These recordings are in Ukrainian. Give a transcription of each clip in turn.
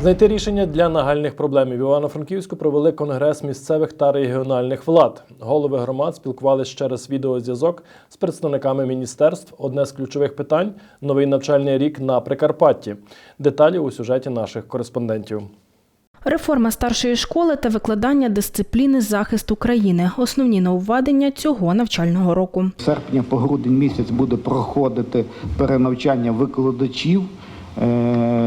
Знайти рішення для нагальних проблем в Івано-Франківську провели конгрес місцевих та регіональних влад. Голови громад спілкувалися через відеозв'язок з представниками міністерств. Одне з ключових питань новий навчальний рік на Прикарпатті. Деталі у сюжеті наших кореспондентів. Реформа старшої школи та викладання дисципліни захисту країни основні нововведення цього навчального року. З серпня по грудень місяць буде проходити перенавчання викладачів,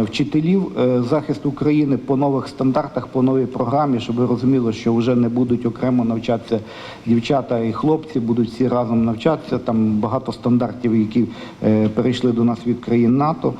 вчителів е, захисту України по нових стандартах, по новій програмі, щоб ви розуміли, що вже не будуть окремо навчатися дівчата і хлопці, будуть всі разом навчатися. Там багато стандартів, які е, перейшли до нас від країн НАТО.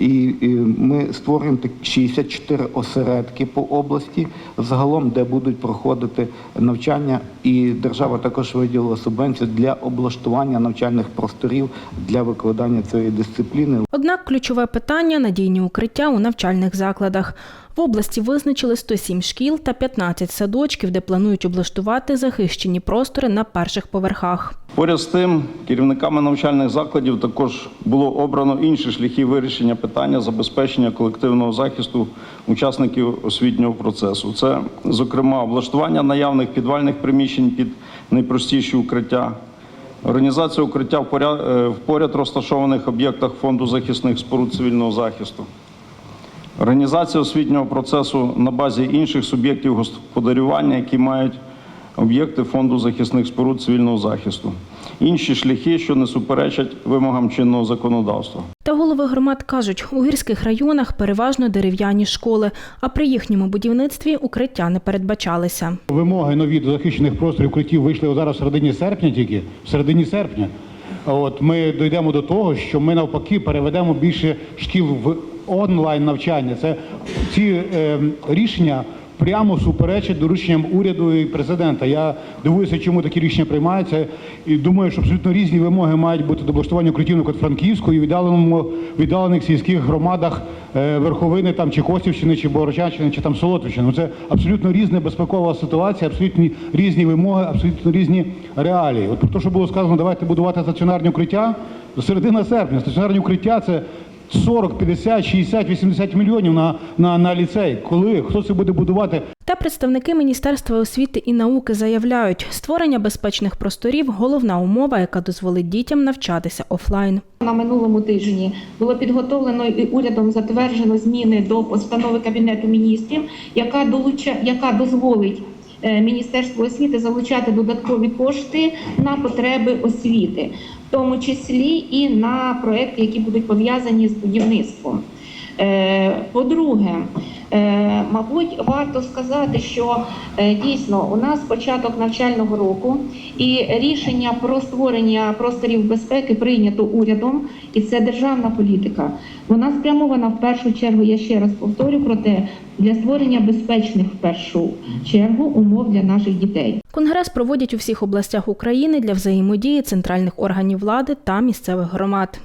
І, ми створюємо так 64 осередки по області загалом, де будуть проходити навчання, і держава також виділила субвенцію для облаштування навчальних просторів для викладання цієї дисципліни. Однак ключове питання надійні укриття у навчальних закладах. В області визначили 107 шкіл та 15 садочків, де планують облаштувати захищені простори на перших поверхах. Поряд з тим, керівниками навчальних закладів також було обрано інші шляхи вирішення питання забезпечення колективного захисту учасників освітнього процесу. Це, зокрема, облаштування наявних підвальних приміщень під найпростіші укриття, організація укриття е, в поряд розташованих об'єктах фонду захисних споруд цивільного захисту. Організація освітнього процесу на базі інших суб'єктів господарювання, які мають об'єкти фонду захисних споруд цивільного захисту, інші шляхи, що не суперечать вимогам чинного законодавства. Та голови громад кажуть, у гірських районах переважно дерев'яні школи, а при їхньому будівництві укриття не передбачалися. Вимоги нові до захищених просторів укриттів вийшли зараз в середині серпня тільки, в середині серпня. А От ми дійдемо до того, що ми навпаки переведемо більше шкіл в онлайн навчання. Це ці е, рішення прямо суперечать дорученням уряду і президента. Я дивуюся, чому такі рішення приймаються, і думаю, що абсолютно різні вимоги мають бути до облаштування укриттів на Франківську і віддаленому віддалених сільських громадах е, Верховини там чи Косівщини, чи Борочанщини, чи там Солотвищини. Ну, Це абсолютно різна безпекова ситуація, абсолютно різні вимоги, абсолютно різні реалії. От про те, що було сказано, давайте будувати стаціонарні укриття до середини серпня. Стаціонарні укриття це 40, 50, 60, 80 мільйонів на, на, на ліцей. Коли хто це буде будувати? Та представники Міністерства освіти і науки заявляють, створення безпечних просторів головна умова, яка дозволить дітям навчатися офлайн. На минулому тижні було підготовлено і урядом затверджено зміни до постанови Кабінету міністрів, яка долуча, яка дозволить Міністерству освіти залучати додаткові кошти на потреби освіти, в тому числі і на проекти, які будуть пов'язані з будівництвом. Е, По-друге, е, мабуть, варто сказати, що е, дійсно у нас початок навчального року, і рішення про створення просторів безпеки прийнято урядом, і це державна політика. Вона спрямована в першу чергу. Я ще раз повторю про те, для створення безпечних в першу чергу умов для наших дітей. Конгрес проводять у всіх областях України для взаємодії центральних органів влади та місцевих громад.